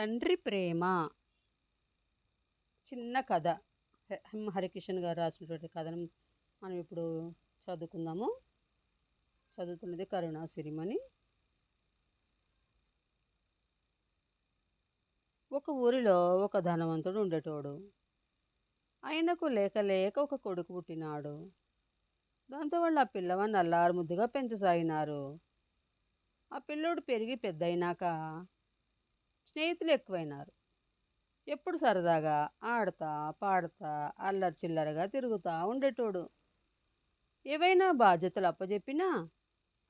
తండ్రి ప్రేమ. చిన్న కథ. ఎం హరికిషన్ గారు రాసినటువంటి కథను మనం ఇప్పుడు చదువుకుందాము. చదువుతున్నది కరుణా సిరిమణి. ఒక ఊరిలో ఒక ధనవంతుడు ఉండేటోడు. ఆయనకు లేక లేక ఒక కొడుకు పుట్టినాడు. దాంతో వాళ్ళు ఆ పిల్లవాడిని అల్లారు ముద్దుగా పెంచసాగినారు. ఆ పిల్లోడు పెరిగి పెద్దయినాక స్నేహితులు ఎక్కువైనారు. ఎప్పుడు సరదాగా ఆడతా పాడతా అల్లరి చిల్లరగా తిరుగుతూ ఉండేటోడు. ఏవైనా బాధ్యతలు అప్పచెప్పినా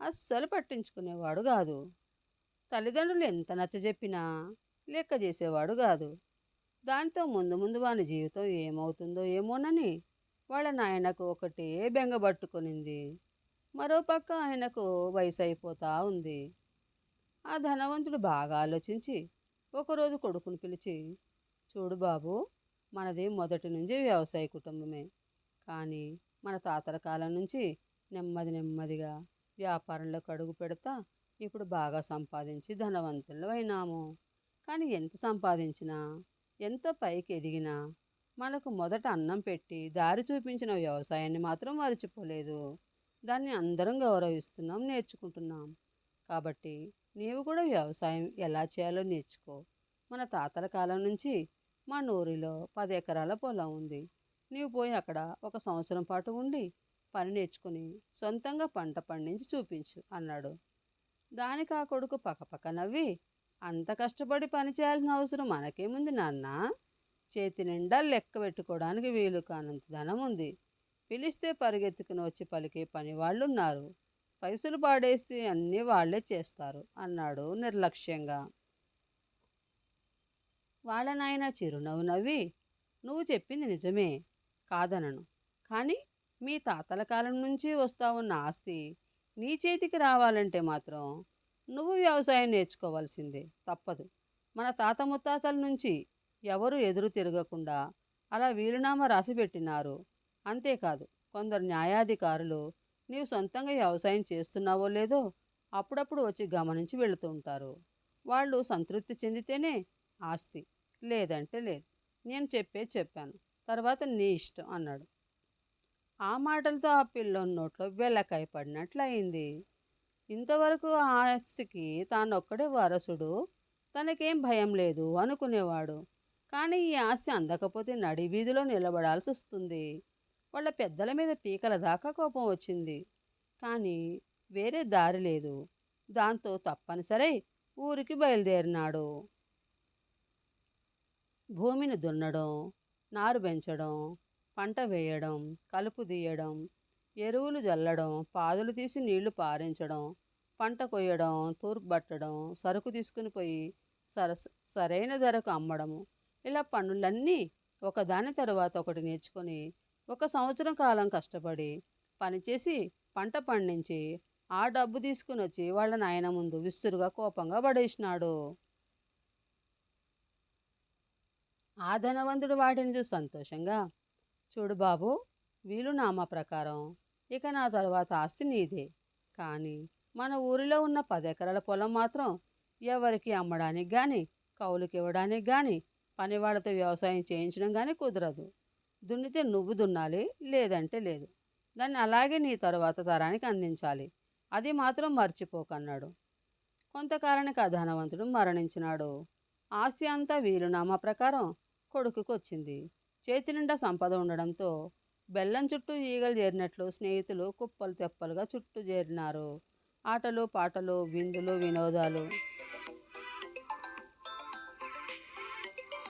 అస్సలు పట్టించుకునేవాడు కాదు. తల్లిదండ్రులు ఎంత నచ్చజెప్పినా లెక్క చేసేవాడు కాదు. దాంతో ముందు ముందు వాని జీవితం ఏమవుతుందో ఏమోనని వాళ్ళ నాయనకు ఒకటే బెంగబట్టుకునింది మరోపక్క ఆయనకు వయసు అయిపోతా ఉంది. ఆ ధనవంతుడు బాగా ఆలోచించి ఒకరోజు కొడుకుని పిలిచి చూడు బాబు మనది మొదటి నుంచి వ్యవసాయ కుటుంబమే. కానీ మన తాతల కాలం నుంచి నెమ్మది నెమ్మదిగా వ్యాపారంలోకి అడుగు పెడతా ఇప్పుడు బాగా సంపాదించి ధనవంతులు అయినాము కానీ ఎంత సంపాదించినా ఎంత పైకి ఎదిగినా మనకు మొదట అన్నం పెట్టి దారి చూపించిన వ్యవసాయాన్ని మాత్రం మరచిపోలేదు. దాన్ని అందరం గౌరవిస్తున్నాం నేర్చుకుంటున్నాం. కాబట్టి నీవు కూడా వ్యవసాయం ఎలా చేయాలో నేర్చుకో. మన తాతల కాలం నుంచి మా నూరిలో పది ఎకరాల పొలం ఉంది. నీవు పోయి అక్కడ ఒక సంవత్సరం పాటు ఉండి పని నేర్చుకుని సొంతంగా పంట పండించి చూపించు అన్నాడు. దానికి ఆ కొడుకు పక్కపక్క నవ్వి అంత కష్టపడి పని చేయాల్సిన అవసరం మనకేముంది నాన్న? చేతి నిండా లెక్క పెట్టుకోవడానికి వీలు కానంత ధనం ఉంది. పిలిస్తే పరిగెత్తుకుని వచ్చి పలికే పని వాళ్ళు ఉన్నారు పైసలు పాడేస్తే అన్నీ వాళ్ళే చేస్తారు అన్నాడు నిర్లక్ష్యంగా. వాళ్ళ నాయన చిరునవ్వు నవ్వి నువ్వు చెప్పింది నిజమే కాదనను. కానీ మీ తాతల కాలం నుంచి వస్తా ఉన్న ఆస్తి నీ చేతికి రావాలంటే మాత్రం నువ్వు వ్యవసాయం నేర్చుకోవాల్సిందే తప్పదు. మన తాత ముత్తాతల నుంచి ఎవరు ఎదురు తిరగకుండా అలా వీలునామా రాసిపెట్టినారు. అంతేకాదు కొందరు న్యాయాధికారులు నీవు సొంతంగా వ్యవసాయం చేస్తున్నావో లేదో అప్పుడప్పుడు వచ్చి గమనించి వెళుతూ ఉంటారు. వాళ్ళు సంతృప్తి చెందితేనే ఆస్తి. లేదంటే లేదు. నేను చెప్పే చెప్పాను. తర్వాత నీ ఇష్టం అన్నాడు. ఆ మాటలతో ఆ పిల్లోని నోట్లో వెలకాయ పడినట్లు అయింది. ఇంతవరకు ఆ ఆస్తికి తానొక్కడే వారసుడు. తనకేం భయం లేదు అనుకునేవాడు. కానీ ఈ ఆస్తి అందకపోతే నడి వీధిలో నిలబడాల్సి వస్తుంది. వాళ్ళ పెద్దల మీద పీకల దాకా కోపం వచ్చింది. కానీ వేరే దారి లేదు. దాంతో తప్పనిసరి ఊరికి బయలుదేరినాడు. భూమిని దున్నడం నారు పెంచడం పంట వేయడం కలుపు తీయడం ఎరువులు జల్లడం పాదులు తీసి నీళ్ళు పారించడం పంట కొయ్యడం తూర్పు పట్టడం సరుకు తీసుకుని పోయి సర సరైన ధరకు అమ్మడము. ఇలా పనులన్నీ ఒకదాని తర్వాత ఒకటి నేర్చుకొని ఒక సంవత్సరం కాలం కష్టపడి పనిచేసి పంట పండించి ఆ డబ్బు తీసుకుని వచ్చి వాళ్ళ నాయన ముందు విస్తురుగా కోపంగా పడేసినాడు. ఆ ధనవంతుడు వాటిని చూసి సంతోషంగా చూడు బాబు వీలునామా ప్రకారం. ఇక నా తర్వాత ఆస్తి నీదే. కానీ మన ఊరిలో ఉన్న పది ఎకరాల పొలం మాత్రం ఎవరికి అమ్మడానికి కానీ కౌలుకి ఇవ్వడానికి కానీ పనివాళ్ళతో వ్యవసాయం చేయించడం కానీ కుదరదు. దున్నితే నువ్వు దున్నాలి లేదంటే లేదు. దాన్ని అలాగే నీ తరువాత తరానికి అందించాలి. అది మాత్రం మర్చిపోకన్నాడు. కొంతకాలానికి ఆ ధనవంతుడు మరణించినాడు. ఆస్తి అంతా వీలునామా ప్రకారం కొడుకుకు వచ్చింది చేతి నిండా సంపద ఉండడంతో బెల్లం చుట్టూ ఈగలు చేరినట్లు స్నేహితులు కుప్పలు తెప్పలుగా చుట్టూ చేరినారు ఆటలు పాటలు విందులు వినోదాలు.